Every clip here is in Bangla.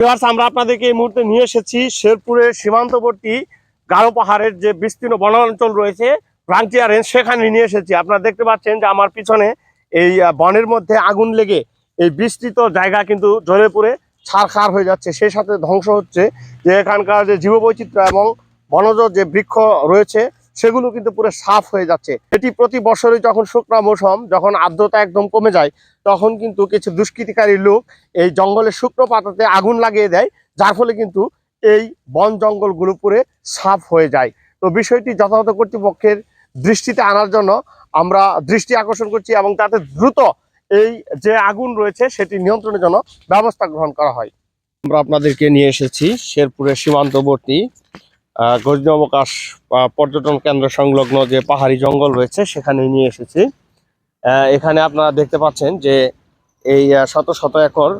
আমরা আপনাদেরকে এই মুহূর্তে নিয়ে এসেছি শেরপুরের সীমান্তবর্তী গারো পাহাড়ের যে বিস্তীর্ণ বনাঞ্চল রয়েছে ফ্রান্টিয়ার রেঞ্জ সেখানে নিয়ে এসেছি। আপনারা দেখতে পাচ্ছেন যে আমার পিছনে এই বনের মধ্যে আগুন লেগে এই বিস্তৃত জায়গা কিন্তু জ্বলে পড়ে ছারখার হয়ে যাচ্ছে। সেই সাথে ধ্বংস হচ্ছে যে এখানকার যে জীববৈচিত্র্য এবং বনজ যে বৃক্ষ রয়েছে সেগুলো কিন্তু পুরো সাফ হয়ে যাচ্ছে। এটি প্রতি বছরই যখন শুকনা মৌসুম, যখন আর্দ্রতা একদম কমে যায়, তখন কিন্তু কিছু দুষ্কৃতিকারী লোক এই জঙ্গলের শুকনো পাতাতে আগুন লাগিয়ে দেয়, যার ফলে কিন্তু এই বন জঙ্গলগুলো পুরে সাফ হয়ে যায়। তো বিষয়টি যথাযথ কর্তৃপক্ষের দৃষ্টিতে আনার জন্য আমরা দৃষ্টি আকর্ষণ করছি এবং তাতে দ্রুত এই যে আগুন রয়েছে, সেটি নিয়ন্ত্রণের জন্য ব্যবস্থা গ্রহণ করা হয়। আমরা আপনাদেরকে নিয়ে এসেছি শেরপুরের সীমান্তবর্তী আহ, গজনী অবকাশ আহ, পর্যটন কেন্দ্র সংলগ্ন যে পাহাড়ি জঙ্গল রয়েছে সেখানে নিয়ে এসেছি। এখানে আপনারা দেখতে পাচ্ছেন যে এই শত শত একর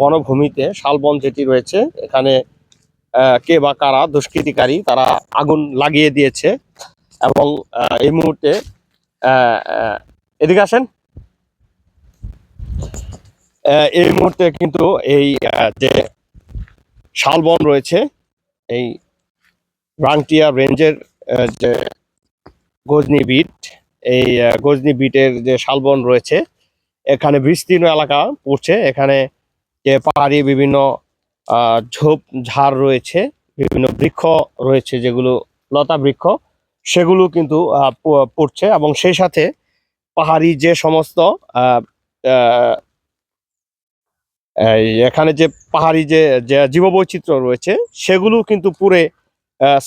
বনভূমিতে শালবন যেটি রয়েছে এখানে কে বা কারা দুষ্কৃতিকারী তারা আগুন লাগিয়ে দিয়েছে। এবং এই মুহূর্তে এদিকে আসেন। এই মুহূর্তে কিন্তু এই যে শালবন রয়েছে এই রাংটিয়া রেঞ্জের যে গজনি বিট, এই গজনি বিটের যে শালবন রয়েছে, এখানে বিস্তীর্ণ এলাকা পড়ছে। এখানে যে পাহাড়ি বিভিন্ন ঝোপ, ঝাড় রয়েছে, বিভিন্ন বৃক্ষ রয়েছে যেগুলো, লতা বৃক্ষ, সেগুলো কিন্তু পড়ছে এবং সেই সাথে পাহাড়ি যে সমস্ত এখানে যে পাহাড়ি যে জীববৈচিত্র্য রয়েছে, সেগুলো কিন্তু পুরে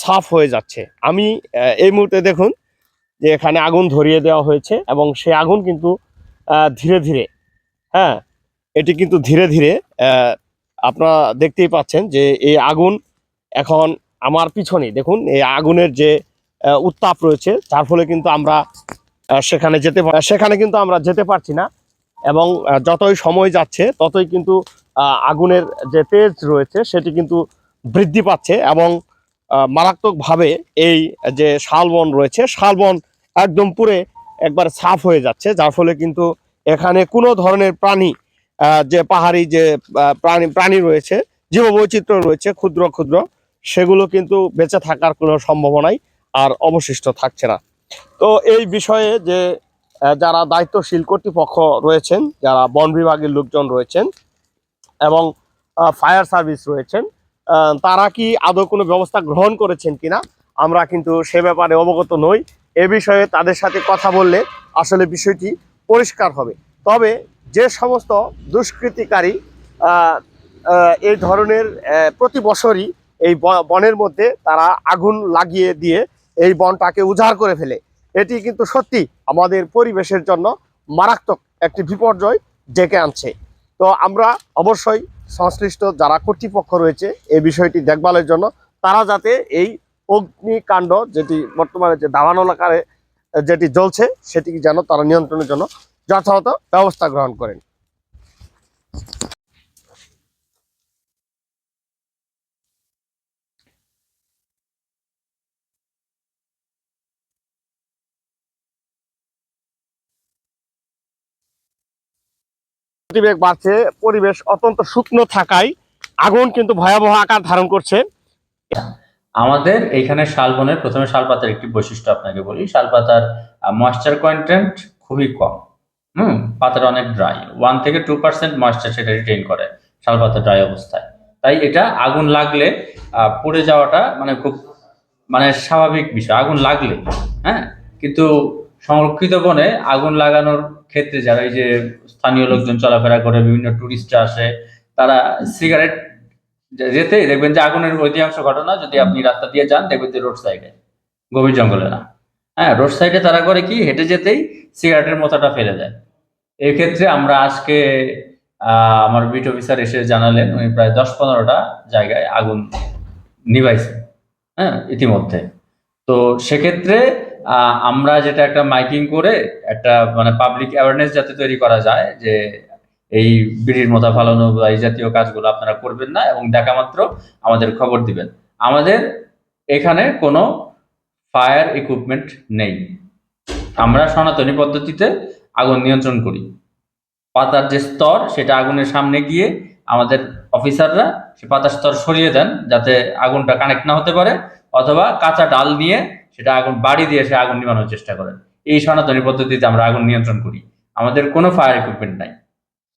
সাফ হয়ে যাচ্ছে। আমি এই মুহূর্তে দেখুন যে এখানে আগুন ধরিয়ে দেওয়া হয়েছে এবং সেই আগুন কিন্তু ধীরে ধীরে হ্যাঁ এটি কিন্তু ধীরে ধীরে আপনারা দেখতেই পাচ্ছেন যে এই আগুন এখন আমার পিছনেই। দেখুন, এই আগুনের যে উত্তাপ রয়েছে, যার ফলে কিন্তু আমরা সেখানে যেতে সেখানে কিন্তু আমরা যেতে পারছি না এবং যতই সময় যাচ্ছে, ততই কিন্তু আগুনের যে তেজ রয়েছে, সেটি কিন্তু বৃদ্ধি পাচ্ছে এবং মারাত্মকভাবে এই যে শালবন রয়েছে, শালবন একদম পুরে একবার সাফ হয়ে যাচ্ছে, যার ফলে কিন্তু এখানে কোনো ধরনের প্রাণী যে পাহাড়ি যে প্রাণী প্রাণী রয়েছে, জীববৈচিত্র্য রয়েছে, ক্ষুদ্র ক্ষুদ্র, সেগুলো কিন্তু বেঁচে থাকার কোনো সম্ভাবনাই আর অবশিষ্ট থাকছে না। তো এই বিষয়ে যে যারা দায়িত্বশীল কর্তৃপক্ষ রয়েছেন, যারা বন বিভাগের লোকজন রয়েছেন এবং ফায়ার সার্ভিস রয়েছেন তারা কি আদৌ কোনো ব্যবস্থা গ্রহণ করেছেন কিনা? আমরা কিন্তু সে ব্যাপারে অবগত নই। এ বিষয়ে তাদের সাথে কথা বললে আসলে বিষয়টি পরিষ্কার হবে। তবে যে সমস্ত দুষ্কৃতিকারী এই ধরনের প্রতি বছরই এই বনের মধ্যে তারা আগুন লাগিয়ে দিয়ে এই বনটাকে উজাড় করে ফেলে। এটি কিন্তু সত্যি আমাদের পরিবেশের জন্য মারাত্মক একটি বিপর্যয় ডেকে আনছে। তো আমরা অবশ্যই সংশ্লিষ্ট যারা কর্তৃপক্ষ রয়েছে এই বিষয়টি দেখভালের জন্য, তারা যাতে এই অগ্নিকাণ্ড যেটি বর্তমানে যে দাবানল আকারে, যেটি জ্বলছে সেটি যেন তারা নিয়ন্ত্রণের জন্য যথাযথ ব্যবস্থা গ্রহণ করেন। গতিবেগ বাড়ছে, পরিবেশ অত্যন্ত শুকনো থাকায় আগুন কিন্তু ভয়াবহ আকার ধারণ করছে। আমাদের এইখানে শালবনের প্রথমে শালপাতার একটি বৈশিষ্ট্য আপনাকে বলি, শালপাতার ময়েশ্চার কন্টেন্ট খুবই কম। হুম, পাতাটা অনেক ড্রাই ওয়ান থেকে টু পার্সেন্ট ময়েশ্চার সেটা রিটেইন করে শালপাতা ড্রাই অবস্থায়। তাই এটা আগুন লাগলে পুড়ে যাওয়াটা মানে খুব মানে স্বাভাবিক বিষয়। আগুন লাগলে হ্যাঁ? কিন্তু সংরক্ষিত বনে আগুন লাগানোর ক্ষেত্রে যারা এই যে স্থানীয় লোকজন চলাফেরা করে, বিভিন্ন টুরিস্টরা আসে, তারা সিগারেট যেতেই দেখবেন যে আগুনের অধিকাংশ ঘটনা যদি আপনি রাস্তা দিয়ে যান, দেখবেন যে রোড সাইডে গভীর জঙ্গলে না। হ্যাঁ রোড সাইডে তারা করে কি, হেঁটে যেতেই সিগারেটের মোতাটা ফেলে দেয়। এক্ষেত্রে আমরা আজকে আমার বিট অফিসার এসে জানালেন, উনি প্রায় দশ পনেরোটা জায়গায় আগুন নিভাইছে হ্যাঁ ইতিমধ্যে। তো সেক্ষেত্রে আমরা যেটা একটা মাইকিং করে একটা মানে পাবলিক অ্যাওয়ারনেস যাতে তৈরি করা যায় যে এই বিড়ির মতা ফালানো বা এই জাতীয় কাজগুলো আপনারা করবেন না এবং দেখা মাত্র আমাদের খবর দিবেন। আমাদের এখানে কোনো ফায়ার ইকুইপমেন্ট নেই। আমরা সনাতনী পদ্ধতিতে আগুন নিয়ন্ত্রণ করি। পাতার যে স্তর, সেটা আগুনের সামনে গিয়ে আমাদের অফিসাররা সে পাতার স্তর সরিয়ে দেন যাতে আগুনটা কানেক্ট না হতে পারে, অথবা কাঁচা ডাল নিয়ে সেটা আগুন, বাড়ি দিয়ে সে আগুন নিবানোর চেষ্টা করেন। এই সনাতনী পদ্ধতিতে আমরা আগুন নিয়ন্ত্রণ করি। আমাদের কোনো ফায়ার ইকুইপমেন্ট নাই।